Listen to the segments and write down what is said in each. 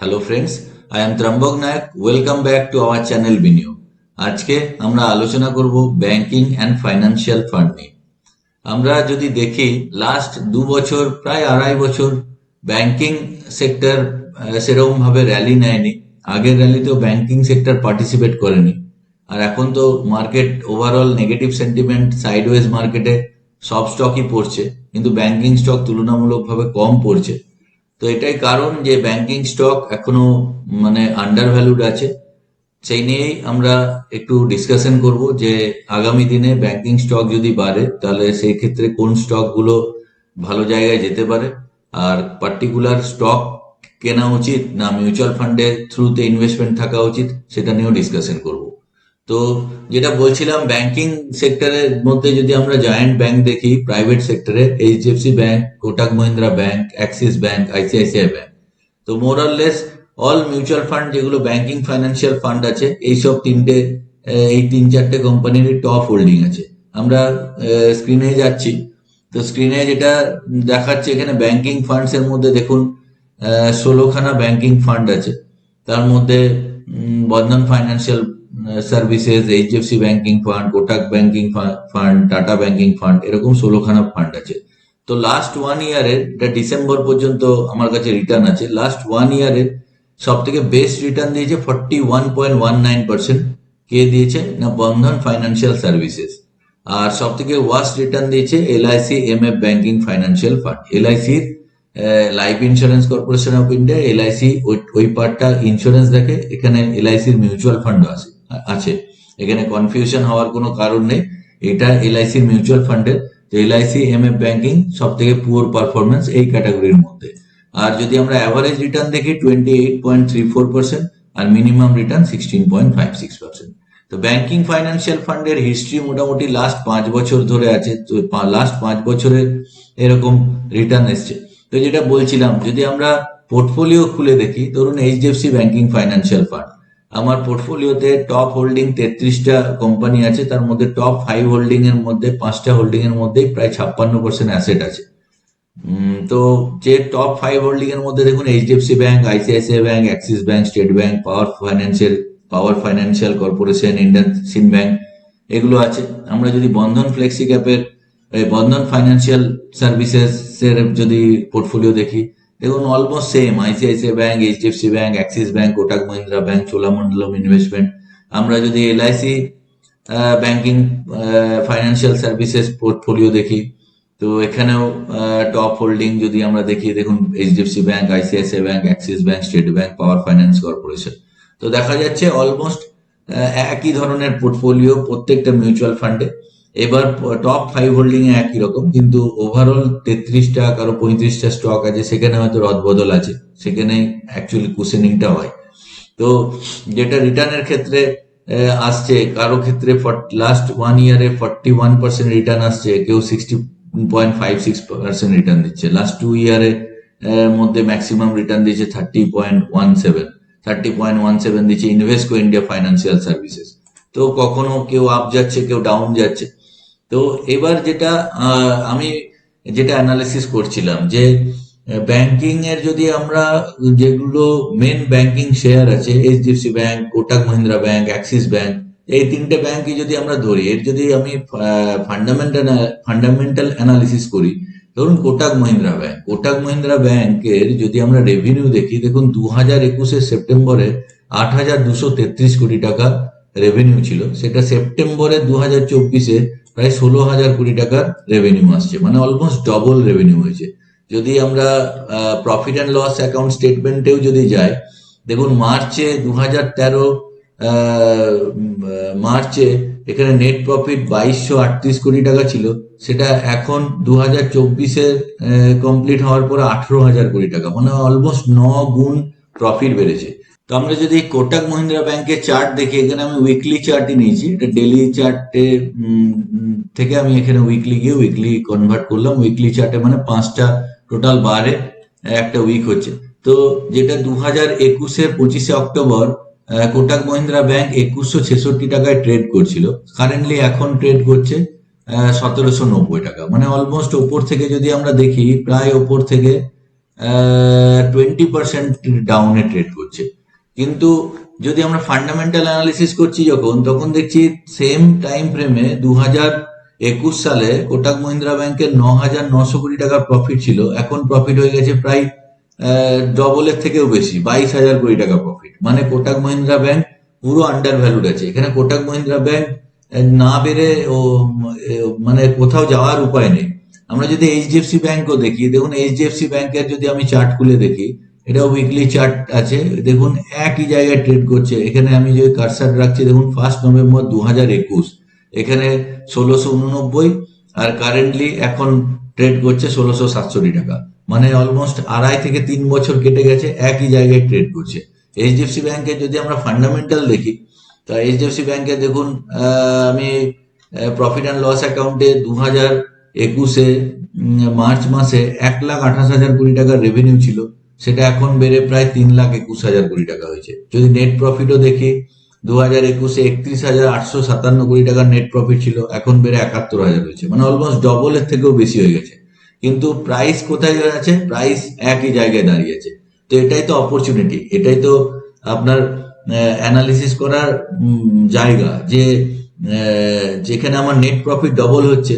Hello friends I am Trambak Nayak welcome back to our channel বিনিয়োগ আজকে আমরা আলোচনা করব ব্যাংকিং অ্যান্ড ফাইন্যান্সিয়াল ফান্ড নিয়ে। আমরা যদি দেখি লাস্ট দু বছর, প্রায় আড়াই বছর ব্যাংকিং সেক্টর সেরকম ভাবে র্যালি নেয়নি। আগের র্যালিতেও ব্যাংকিং সেক্টর পার্টিসিপেট করেনি। আর এখন তো market overall negative sentiment sideways মার্কেটে সব স্টকই পড়ছে। কিন্তু ব্যাংকিং স্টক তুলনামূলকভাবে কম পড়ছে। তো এটাই কারণ যে ব্যাংকিং স্টক এখনও মানে আন্ডার ভ্যালুড আছে। সেই নিয়েই আমরা একটু ডিসকাশন করব যে আগামী দিনে ব্যাংকিং স্টক যদি বাড়ে, তাহলে সেই ক্ষেত্রে কোন স্টকগুলো ভালো জায়গায় যেতে পারে? আর পার্টিকুলার স্টক কেনা উচিত না মিউচুয়াল ফান্ডের থ্রুতে ইনভেস্টমেন্ট থাকা উচিত, সেটা নিয়েও ডিসকাশন করব। তো যেটা বলছিলাম ব্যাংকিং সেক্টরের মধ্যে যদি আমরা জয়েন্ট ব্যাংক দেখি প্রাইভেট সেক্টরে HDFC bank Kotak Mahindra bank Axis bank ICICI bank তো মোরাললেস অল মিউচুয়াল ফান্ড যেগুলো ব্যাংকিং ফাইন্যান্সিয়াল ফান্ড আছে, এইসব তিনটে এই তিন চারটে কোম্পানির টপ হোল্ডিং আছে। আমরা স্ক্রিনে যাচ্ছি। তো স্ক্রিনে যেটা দেখাচ্ছে, এখানে ব্যাংকিং ফান্ডস এর মধ্যে দেখুন ষোলোখানা ব্যাংকিং ফান্ড আছে। তার মধ্যে Bandhan financial services HDFC banking fund Kotak banking fund Tata banking fund এরকম ষোলোখানা ফান্ড আছে। তো লাস্ট ওয়ান ইয়ারের এটা ডিসেম্বর পর্যন্ত আমার কাছে রিটার্ন আছে। লাস্ট ওয়ান ইয়ারের সব থেকে বেস্ট রিটার্ন দিয়েছে forty one point one nine percent কে দিয়েছে? না বন্ধন ফাইন্যান্সিয়াল সার্ভিসেস আর সব থেকে ওয়ার্স্ট রিটার্ন দিয়েছে LIC M F banking financial fund এলআইসির life insurance corporation of India LIC ওই পার্টটা ইন্স্যুরেন্স দেখে, এখানে এলআইসির মিউচুয়াল ফান্ড আছে। আছে। এখানে কনফিউশন হওয়ার কোনো কারণ নেই। এটা এলআইসির মিউচুয়াল ফান্ডের তো এলআইসি এম এফ ব্যাংকিং সব থেকে পুয়ার পারফরমেন্স এই ক্যাটাগরির মধ্যে। আর যদি আমরা অ্যাভারেজ রিটার্ন দেখি twenty eight point three four percent আর minimum return sixteen point five six percent তো ব্যাংকিং ফাইন্যান্সিয়াল ফান্ডের হিস্ট্রি মোটামুটি লাস্ট পাঁচ বছর ধরে আছে। তো লাস্ট পাঁচ বছরের এরকম রিটার্ন এসছে। তো যেটা বলছিলাম, যদি আমরা পোর্টফোলিও খুলে দেখি, ধরুন এইচডিএফসি ব্যাংকিং ফাইন্যান্সিয়াল ফান্ড আমার পোর্টফোলিওতে টপ হোল্ডিং তেত্রিশটা কোম্পানি আছে, তার মধ্যে টপ ফাইভ হোল্ডিং এর মধ্যে পাঁচটা হোল্ডিং এর মধ্যে প্রায় ছাপ্পান্ন পার্সেন্ট অ্যাসেট আছে। তো যে টপ ফাইভ হোল্ডিং এর মধ্যে দেখুন HDFC bank ICICI bank Axis bank State bank power financial power financial corporation IndusInd bank এগুলো আছে। আমরা যদি বন্ধন ফ্লেক্সি ক্যাপের বন্ধন ফাইন্যান্সিয়াল সার্ভিসেস এর যদি পোর্টফোলিও দেখি দেখুন almost same ICICI bank HDFC bank Axis bank Kotak Mahindra bank Cholamandalam investment আমরা যদি LIC banking financial services portfolio দেখি, তো এখানেও টপ হোল্ডিং যদি আমরা দেখি, দেখুন HDFC bank ICICI bank Axis bank State bank power finance corporation তো দেখা যাচ্ছে অলমোস্ট একই ধরনের পোর্টফোলিও প্রত্যেকটা মিউচুয়াল ফান্ডে এবার টপ ফাইভ হোল্ডিং এ একই রকম, কিন্তু ওভারঅল তেত্রিশটা কারও পঁয়ত্রিশটা স্টক আছে, সেখানে হয়তো রদবদল আছে, সেখানে অ্যাকচুয়ালি কুশনিংটা হয়। তো যেটা রিটার্নের ক্ষেত্রে আসছে, কারও ক্ষেত্রে লাস্ট ওয়ান ইয়ারে ফর্টি ওয়ান পার্সেন্ট রিটার্ন আসছে, কেউ sixty point five six percent return দিচ্ছে। লাস্ট টু ইয়ারে মধ্যে ম্যাক্সিমাম রিটার্ন দিচ্ছে thirty point one seven thirty point one seven দিচ্ছে ইনভেস্টকো ইন্ডিয়া ফাইন্যান্সিয়াল সার্ভিসেস তো কখনো কেউ আপ যাচ্ছে, কেউ ডাউন যাচ্ছে। তো এবার যেটা আমি যেটা অ্যানালিসিস করছিলাম যে ব্যাংকিং এর যদি আমরা যেগুলো মেন ব্যাংকিং শেয়ার আছে HDFC bank Kotak Mahindra bank Axis bank এই তিনটে ব্যাংকই যদি আমরা ধরি, এর যদি আমি ফান্ডামেন্টাল ফান্ডামেন্টাল অ্যানালিসিস করি, ধরুন কোটাক মহিন্দ্রা ব্যাংক কোটাক মহিন্দ্রা ব্যাংকের যদি আমরা রেভিনিউ দেখি, দেখুন দু হাজার একুশের সেপ্টেম্বরে আট হাজার দুশো তেত্রিশ কোটি টাকা রেভিনিউ ছিল, সেটা সেপ্টেম্বরে দু হাজার চব্বিশে প্রায় ষোলো হাজার কোটি টাকার রেভিনিউ আসছে। মানে অলমোস্ট ডবল রেভিনিউ হয়েছে। যদি আমরা প্রফিট অ্যান্ড লস অ্যাকাউন্ট স্টেটমেন্টেও যদি যাই, দেখুন মার্চে দু হাজার তেরো মার্চে এখানে নেট প্রফিট বাইশশো আটত্রিশ কোটি টাকা ছিল। সেটা এখন দু হাজার চব্বিশের কমপ্লিট হওয়ার পরে আঠেরো হাজার কোটি টাকা। মানে অলমোস্ট ন গুণ প্রফিট বেড়েছে। তো আমরা যদি কোটাক মহিন্দ্রা ব্যাংকের চার্ট দেখি, এখানে আমি উইকলি চার্টই নিয়েছি। এটা ডেলি চার্টে থেকে আমি এখানে উইকলি গিয়ে উইকলি কনভার্ট করলাম। উইকলি চার্টে মানে পাঁচটা টোটাল বারে একটা উইক হচ্ছে। তো যেটা দু হাজার একুশের পঁচিশে অক্টোবর কোটাক মহিন্দ্রা ব্যাংক একুশশো ছেষট্টি টাকায় ট্রেড করছিল। কারেন্টলি এখন ট্রেড করছে সতেরোশো নব্বই টাকা। মানে অলমোস্ট ওপর থেকে যদি আমরা দেখি, প্রায় ওপর থেকে টোয়েন্টি পার্সেন্ট ডাউনে ট্রেড করছে। কিন্তু যদি আমরা ফান্ডামেন্টাল অ্যানালিসিস করছি যখন, তখন দেখছি সেম টাইম ফ্রেমে দু হাজার একুশ সালে কোটাক মহিন্দ্রা ব্যাংকের ন হাজার নশো কোটি টাকার প্রফিট ছিল। এখন প্রফিট হয়ে গেছে প্রায় ডবলের থেকেও বেশি, বাইশ হাজার কোটি টাকা প্রফিট মানে কোটাক মহিন্দ্রা ব্যাংক পুরো আন্ডার ভ্যালুড আছে। এখানে কোটাক মহিন্দ্রা ব্যাংক না বেড়ে ও মানে কোথাও যাওয়ার উপায় নেই। আমরা যদি এইচডিএফসি ব্যাংকও দেখি, দেখুন এইচডিএফসি ব্যাংকের যদি আমি চার্ট খুলে দেখি এটা উইকলি চার্ট আছে। দেখুন, একই জায়গায় ট্রেড করছে। এখানে আমি যে কারসার রাখছি, দেখুন ফার্স্ট নভেম্বর দু হাজার একুশ। এখানে ষোলোশো উননব্বই আর কারেন্টলি এখন ট্রেড করছে ষোলোশো সাতষট্টি টাকা। মানে অলমোস্ট আড়াই থেকে তিন বছর কেটে গেছে, একই জায়গায় ট্রেড করছে। এইচডিএফসি ব্যাংকের যদি আমরা ফান্ডামেন্টাল দেখি, তা এইচডিএফসি ব্যাংকে দেখুন আমি প্রফিট অ্যান্ড লস অ্যাকাউন্টে দু হাজার একুশে মার্চ মাসে এক লাখ আঠাশ হাজার কোটি টাকার রেভিনিউ ছিল। সেটা এখন বেড়ে প্রায় তিন লাখ একুশ হাজার কোটি টাকা হয়েছে। যদি নেট প্রফিটও দেখি, দু হাজার একুশে একত্রিশ হাজার আটশো সাতান্ন কোটি টাকার নেট প্রফিট ছিল, এখন বেড়ে একাত্তর হাজার হয়েছে। মানে অলমোস্ট ডবলের থেকেও বেশি হয়ে গেছে। কিন্তু প্রাইস কোথায় আছে প্রাইস একই জায়গায় দাঁড়িয়েছে। তো এটাই তো অপরচুনিটি এটাই তো আপনার অ্যানালিসিস করার জায়গা যে যেখানে আমার নেট প্রফিট ডবল হচ্ছে,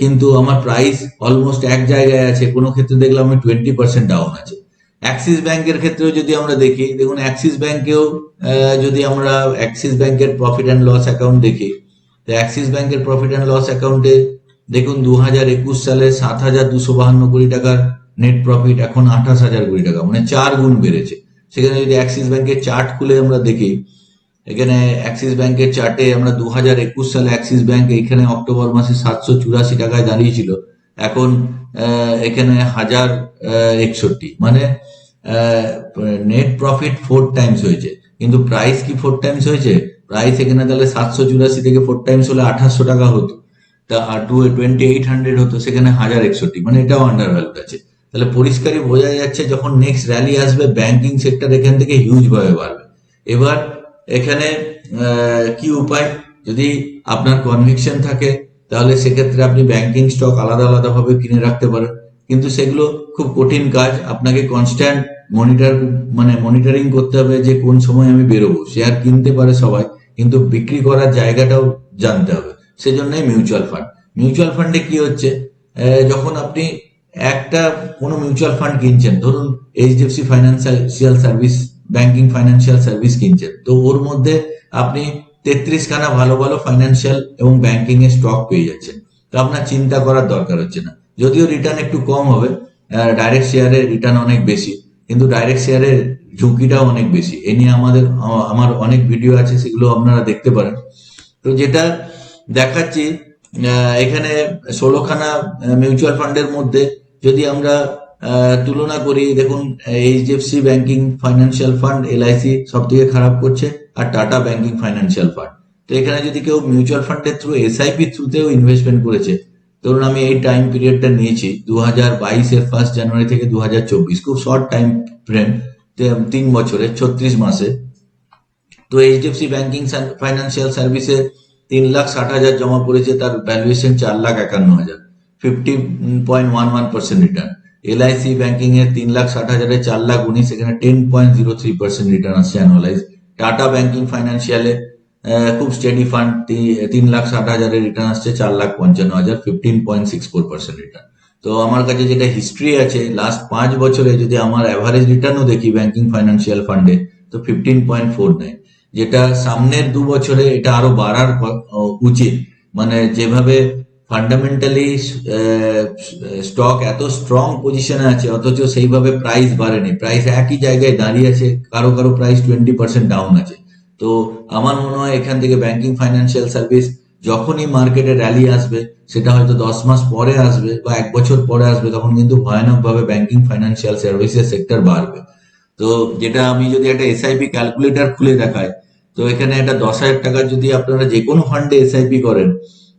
কিন্তু আমার প্রাইস অলমোস্ট এক জায়গায় আছে। কোনো ক্ষেত্রে দেখলাম আমি টোয়েন্টি পার্সেন্ট ডাউন আছে। অ্যাক্সিস ব্যাংকের ক্ষেত্রেও যদি আমরা দেখি, দেখুন, অ্যাক্সিস ব্যাংকেও যদি আমরা অ্যাক্সিস ব্যাংকের প্রফিট অ্যান্ড লস অ্যাকাউন্ট দেখি, তো অ্যাক্সিস ব্যাংকের প্রফিট অ্যান্ড লস অ্যাকাউন্টে দেখুন দু হাজার একুশ সালে সাত হাজার দুশো বাহান্ন কোটি টাকার নেট প্রফিট এখন আঠাশ হাজার কোটি টাকা মানে চার গুণ বেড়েছে। সেখানে যদি অ্যাক্সিস ব্যাংকের চার্ট খুলে আমরা দেখি, এখানে অ্যাক্সিস ব্যাংকের চার্টে আমরা দু হাজার একুশ সালে অ্যাক্সিস ব্যাংক এখানে অক্টোবর মাসে সাতশো চুরাশি টাকায় দাঁড়িয়েছিল। এখন এখানে হাজার একষট্টি। মানে নেট প্রফিট ফোর টাইমস হয়েছে। কিন্তু প্রাইস কি ফোর টাইমস হয়েছে? প্রাইস এখানে তাহলে সাতশো চুরাশি থেকে ফোর টাইমস হলে আঠাশশো টাকা হতো। তা টু টোয়েন্টি এইট হান্ড্রেড হতো, সেখানে হাজার একষট্টি। মানে এটাও আন্ডার ভ্যালুড আছে। তাহলে পরিষ্কারই বোঝা যাচ্ছে, যখন নেক্সট র্যালি আসবে ব্যাংকিং সেক্টর এখান থেকে হিউজ ভাবে বাড়বে। এবার, এখানে কি উপায়? যদি আপনার কনভিকশন থাকে তাহলে সেক্ষেত্রে আপনি ব্যাংকিং স্টক আলাদা আলাদা ভাবে কিনে রাখতে পারেন। কিন্তু সেগুলো খুব কঠিন কাজ। আপনাকে কনস্ট্যান্ট মনিটর মানে মনিটরিং করতে হবে যে কোন সময় আমি বেরোবো। শেয়ার কিনতে পারে সবাই, কিন্তু বিক্রি করার জায়গাটাও জানতে হবে। সেজন্যই মিউচুয়াল ফান্ড মিউচুয়াল ফান্ডে কি হচ্ছে? যখন আপনি একটা কোনো মিউচুয়াল ফান্ড কিনছেন, ধরুন HDFC financial service banking financial service কিনছেন, তো ওর মধ্যে আপনি তেত্রিশ খানা ভালো ভালো ফাইন্যান্সিয়াল এবং ব্যাংকিং এর স্টক পেয়ে যাচ্ছেন তো আপনার চিন্তা করার দরকার হচ্ছে না। যদিও রিটার্ন একটু কম হবে ডাইরেক্ট শেয়ারের রিটার্ন অনেক বেশি, কিন্তু ডাইরেক্ট শেয়ারের ঝুঁকিটাও অনেক বেশি। এ নিয়ে আমাদের আমার অনেক ভিডিও আছে, সেগুলো আপনারা দেখতে পারেন। তো যেটা দেখাচ্ছি এখানে ষোলোখানা মিউচুয়াল ফান্ডের মধ্যে যদি আমরা তুলনা করি, দেখুন HDFC banking financial fund LIC সব থেকে খারাপ করছে। আর টাটা ব্যাংকিং ফাইন্যান্সিয়াল ফান্ড তো এখানে যদি কেউ মিউচুয়াল ফান্ডের থ্রু এসআইপি থ্রুতেও ইনভেস্টমেন্ট করেছে, ধরুন আমি এই টাইম পিরিয়ডটা নিয়েছি দু হাজার বাইশের ফার্স্ট জানুয়ারি থেকে দু হাজার চব্বিশ, খুব শর্ট টাইম ফ্রেম তিন বছরে, ছত্রিশ মাসে। তো এইচডিএফসি ব্যাংকিং ফাইন্যান্সিয়াল সার্ভিসে তিন লাখ ষাট হাজার জমা পড়েছে, তার ভ্যালুয়েশন চার লাখ একান্ন হাজার fifty point one one percent return LIC banking এর তিন লাখ ষাট হাজারে চার লাখ উনিশ, এখানে ten point zero three percent return আসছে অ্যানুয়ালাইজ টাটা ব্যাংকিং ফাইন্যান্সিয়ালে খুব স্টেডি ফান্ড তিন লাখ ষাট হাজারের রিটার্ন আসছে, চার লাখ পঞ্চান্ন হাজার fifteen point six four percent return তো আমার কাছে যেটা হিস্ট্রি আছে লাস্ট পাঁচ বছরে যদি আমার অ্যাভারেজ রিটার্নও দেখি ব্যাংকিং ফাইন্যান্সিয়াল ফান্ডে তো ফিফটিন পয়েন্ট ফোর নাইন যেটা সামনের দু বছরে এটা আরও বাড়ার উচিত। মানে যেভাবে ফান্ডামেন্টালি স্টক এত স্ট্রং পজিশনে আছে, অথচ সেইভাবে প্রাইস বাড়েনি। প্রাইস একই জায়গায় দাঁড়িয়ে আছে, কারও কারও প্রাইস টোয়েন্টি পার্সেন্ট ডাউন আছে। তো আমার মনে হয় এখান থেকে ব্যাংকিং ফাইন্যান্সিয়াল সার্ভিস যখনই মার্কেটে র্যালি আসবে, সেটা হয়তো দশ মাস পরে আসবে বা এক বছর পরে আসবে, তখন কিন্তু ভয়ানকভাবে ব্যাংকিং ফাইন্যান্সিয়াল সার্ভিসের সেক্টর বাড়বে। তো যেটা আমি যদি একটা এসআইপি ক্যালকুলেটর খুলে দেখাই, তো এখানে একটা দশ হাজার টাকা যদি আপনারা যে কোনো ফান্ডে এসআইপি করেন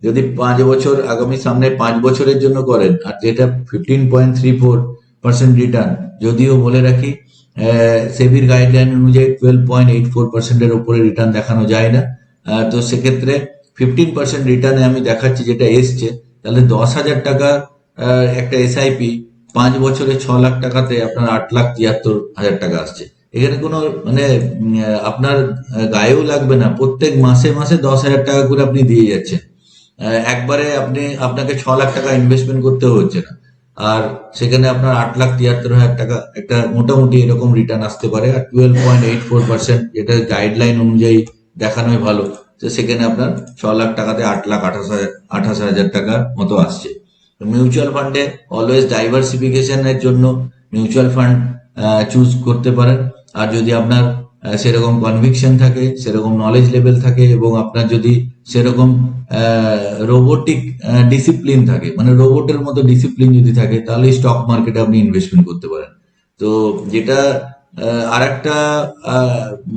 যদি পাঁচ বছর, আগামী সামনে পাঁচ বছরের জন্য করেন, আর যেটা fifteen point three four percent return যদিও বলে রাখি সেভির গাইডলাইন অনুযায়ী টুয়েলভ পয়েন্ট এইট ফোর পার্সেন্টের উপরে রিটার্ন দেখানো যায় না। তো সেক্ষেত্রে ফিফটিন পার্সেন্ট রিটার্নে আমি দেখাচ্ছি যেটা এসছে, তাহলে দশ হাজার টাকা একটা এসআইপি পাঁচ বছরে ছ লাখ টাকাতে আপনার আট লাখ তিয়াত্তর হাজার টাকা আসছে। এখানে কোনো মানে আপনার গায়েও লাগবে না। প্রত্যেক মাসে মাসে দশ হাজার টাকা করে আপনি দিয়ে যাচ্ছেন। একবারে আপনি আপনাকে ছ লাখ টাকা ইনভেস্টমেন্ট করতে হচ্ছে না। আর সেখানে আপনার আট লাখ তিয়াত্তর হাজার টাকা একটা মোটামুটি এরকম রিটার্ন আসতে পারে, আর twelve point eight four percent যেটা গাইডলাইন অনুযায়ী দেখানোই ভালো তো সেখানে আপনার ছ লাখ টাকাতে আট লাখ আঠাশ হাজার আঠাশ হাজার টাকার মতো আসছে। মিউচুয়াল ফান্ডে অলওয়েজ ডাইভার্সিফিকেশনের জন্য মিউচুয়াল ফান্ড চুজ করতে পারেন। আর যদি আপনার সেরকম কনভিকশন থাকে, সেরকম নলেজ লেভেল থাকে এবং আপনার যদি সেরকম রোবোটিক ডিসিপ্লিন থাকে মানে রোবটের মতো ডিসিপ্লিন যদি থাকে, তাহলে স্টক মার্কেটে আপনি ইনভেস্টমেন্ট করতে পারেন। তো যেটা আর একটা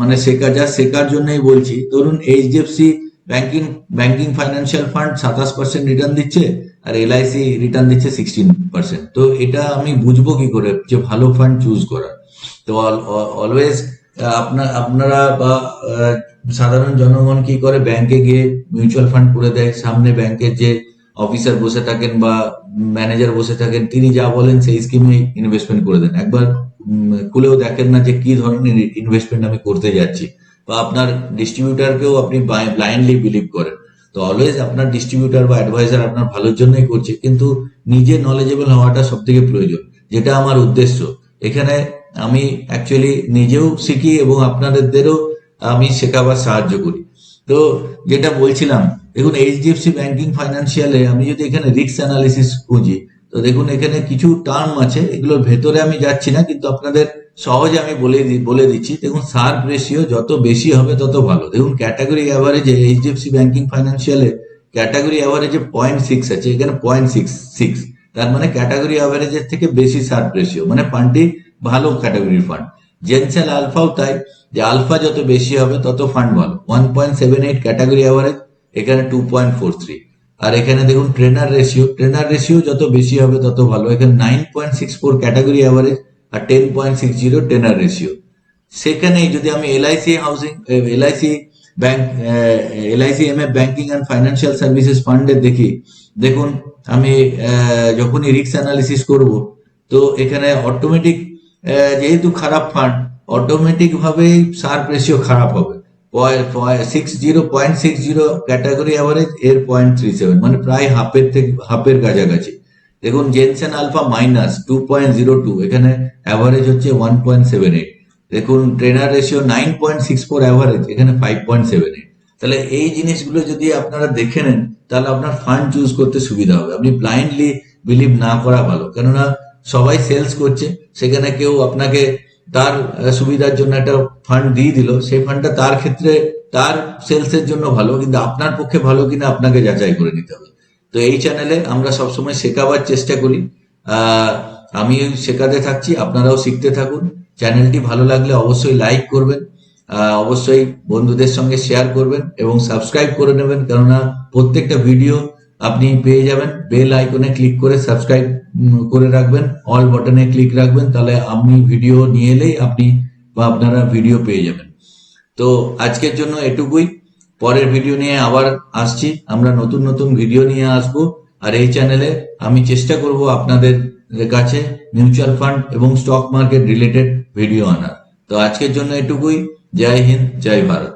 মানে শেখা যা শেখার জন্যই বলছি, ধরুন HDFC banking banking financial fund সাতাশ পার্সেন্ট রিটার্ন দিচ্ছে আর এলআইসি রিটার্ন দিচ্ছে সিক্সটিন পার্সেন্ট তো এটা আমি বুঝব কি করে যে ভালো ফান্ড চুজ করা তো অলওয়েজ আপনার আপনারা বা সাধারণ জনগণ কি করে ব্যাংকে গিয়ে মিউচুয়াল ফান্ড করে দেয়? সামনে ব্যাংকের যে অফিসার বসে থাকেন বা ম্যানেজার বসে থাকেন, তিনি যা বলেন সেই স্কিমে ইনভেস্টমেন্ট করে দেন। একবার খুলেও দেখেন না যে কি ধরনের ইনভেস্টমেন্ট আমি করতে যাচ্ছি। বা আপনার ডিস্ট্রিবিউটারকেও আপনি ব্লাইন্ডলি বিলিভ করেন। তো অলওয়েজ আপনার ডিস্ট্রিবিউটার বা অ্যাডভাইজার আপনার ভালোর জন্যই করছে। কিন্তু নিজে নলেজেবল হওয়াটা সব থেকে প্রয়োজন, যেটা আমার উদ্দেশ্য। এখানে আমি অ্যাকচুয়ালি নিজেও শিখি এবং আপনাদেরও আমি শেখাবার সাহায্য করি। তো যেটা বলছিলাম, দেখুন এইচডিএফসি ব্যাংকিং ফাইন্যান্সিয়ালে আমি যদি এখানে রিস্ক অ্যানালিসিস খুঁজি, তো দেখুন এখানে কিছু টার্ম আছে, এগুলোর ভেতরে আমি যাচ্ছি না, কিন্তু আপনাদের সহজে আমি বলে বলে দিচ্ছি। দেখুন সার্ভ রেশিও যত বেশি হবে তত ভালো। দেখুন ক্যাটাগরি অ্যাভারেজে এইচডিএফসি ব্যাংকিং ফাইন্যান্সিয়ালে ক্যাটাগরি অ্যাভারেজে পয়েন্ট সিক্স আছে, এখানে পয়েন্ট সিক্স সিক্স তার মানে ক্যাটাগরি অ্যাভারেজের থেকে বেশি সার্ভ রেশিও মানে ফান্ডটি ভালো ক্যাটাগরির ফান্ড জেনসেল আলফাও তাই, যে আলফা যত বেশি হবে, তত ফান্ড ভালো। One point seven eight category average এখানে টু পয়েন্ট ফোর থ্রি আর এখানে দেখুন ট্রেনার রেশিও ট্রেনার রেশিও যত বেশি হবে, তত ভালো। এখানে nine point six four category average আর ten point six zero Treynor ratio সেখানেই যদি আমি LIC housing LIC bank LIC M A banking and financial services ফান্ডে দেখি, দেখুন, আমি যখনই রিস্ক অ্যানালিসিস করব, তো এখানে অটোমেটিক যেহেতু খারাপ ফান্ড অটোমেটিক ভাবেই সার্ভ রেশিও খারাপ হবে। Six zero point six zero category average এর পয়েন্ট থ্রি সেভেন মানে প্রায় হাফের থেকে হাফের কাছাকাছি। দেখুন Jensen alpha minus two point zero two এখানে অ্যাভারেজ হচ্ছে ওয়ান পয়েন্ট সেভেন এইট দেখুন Treynor ratio nine point six four average এখানে ফাইভ পয়েন্ট সেভেন এইট তাহলে এই জিনিসগুলো যদি আপনারা দেখে নেন, তাহলে আপনার ফান্ড চুজ করতে সুবিধা হবে। আপনি ব্লাইন্ডলি বিলিভ না করা ভালো। কেননা সবাই সেলস করছে। সেখানে কেউ আপনাকে তার সুবিধার জন্য একটা ফান্ড দিয়ে দিল। সেই ফান্ডটা তার ক্ষেত্রে তার সেলসের জন্য ভালো, কিন্তু আপনার পক্ষে ভালো কিনা আপনাকে যাচাই করে নিতে হবে। তো এই চ্যানেলে আমরা সবসময় শেখাবার চেষ্টা করি। আমি শেখাতে থাকছি, আপনারাও শিখতে থাকুন। চ্যানেলটি ভালো লাগলে অবশ্যই লাইক করবেন। অবশ্যই বন্ধুদের সঙ্গে শেয়ার করবেন এবং সাবস্ক্রাইব করে নেবেন। কেননা প্রত্যেকটা ভিডিও আপনি পেয়ে যাবেন। বেল আইকনে ক্লিক করে সাবস্ক্রাইব করে রাখবেন। অল বাটনে ক্লিক রাখবেন। তাহলে আমি ভিডিও নিয়ে এলেই আপনি বা আপনারা ভিডিও পেয়ে যাবেন। তো আজকের জন্য এটুকুই। পরের ভিডিও নিয়ে আবার আসছি। আমরা নতুন নতুন ভিডিও নিয়ে আসব। আর এই চ্যানেলে আমি চেষ্টা করব আপনাদের কাছে মিউচুয়াল ফান্ড এবং স্টক মার্কেট রিলেটেড ভিডিও আনার। তো আজকের জন্য এটুকুই। জয় হিন্দ, জয় ভারত।